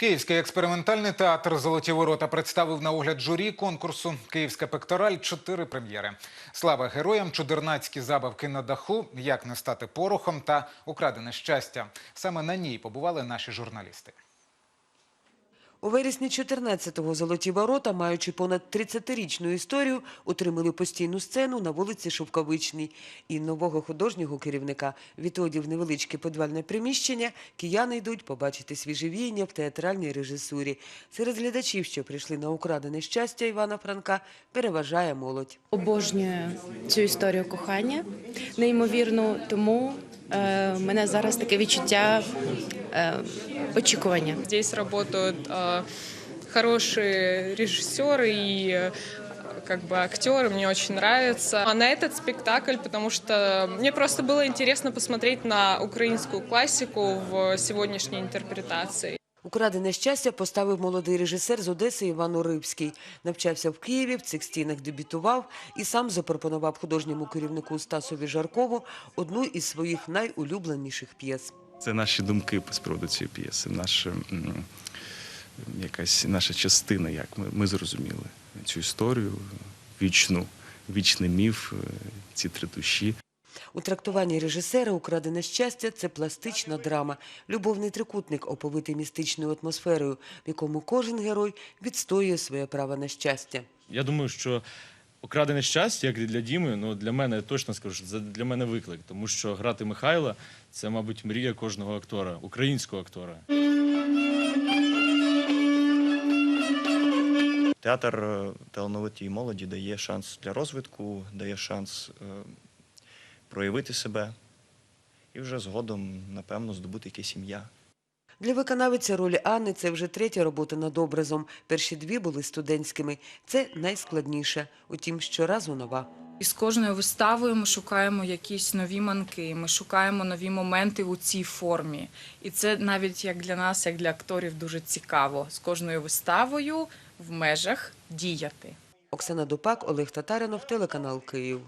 Київський експериментальний театр Золоті ворота представив на огляд журі конкурсу Київська пектораль чотири прем'єри: Слава героям, чудернацькі забавки на даху, як не стати порохом та украдене щастя. Саме на ній побували наші журналісти. У вересні 14-го «Золоті ворота», маючи понад 30-річну історію, отримали постійну сцену на вулиці Шовковичній. І нового художнього керівника відводів в невеличке подвальне приміщення, кияни йдуть побачити свіже віяння в театральній режисурі. Серед глядачів, що прийшли на украдене щастя Івана Франка, переважає молодь. Обожнюю цю історію кохання неймовірну, тому е, в мене зараз таке відчуття е, очікування. Здесь работают э, хорошие режиссеры и э, как бы актеры, мне очень нравится. А на этот спектакль, потому что мне просто было интересно посмотреть на украинскую классику в сегодняшней интерпретации. Украдене щастя поставив молодий режисер з Одеси Іван Урибський. Навчався в Києві, в цих стінах дебютував і сам запропонував художньому керівнику Стасові Жаркову одну із своїх найулюбленіших п'єс. Це наші думки з приводу цієї п'єси, наша, якась наша частина, як ми, ми зрозуміли цю історію, вічну, вічний міф, е, ці три душі. У трактуванні режисера «Украдене щастя» – це пластична драма, любовний трикутник, оповитий містичною атмосферою, в якому кожен герой відстоює своє право на щастя. Я думаю, що окрадене щастя, як і для Діми, ну для мене точно скажу, що це для мене виклик, тому що грати Михайла це, мабуть, мрія кожного актора, українського актора. Театр е, талановитій молоді дає шанс для розвитку, дає шанс е, проявити себе і вже згодом, напевно, здобути якесь ім'я. Для виконавиця ролі Анни це вже третя робота над образом. Перші дві були студентськими. Це найскладніше, утім, щоразу нова. І з кожною виставою ми шукаємо якісь нові манки, ми шукаємо нові моменти у цій формі. І це навіть як для нас, як для акторів, дуже цікаво з кожною виставою в межах діяти. Оксана Дупак, Олег Татаринов, телеканал Київ.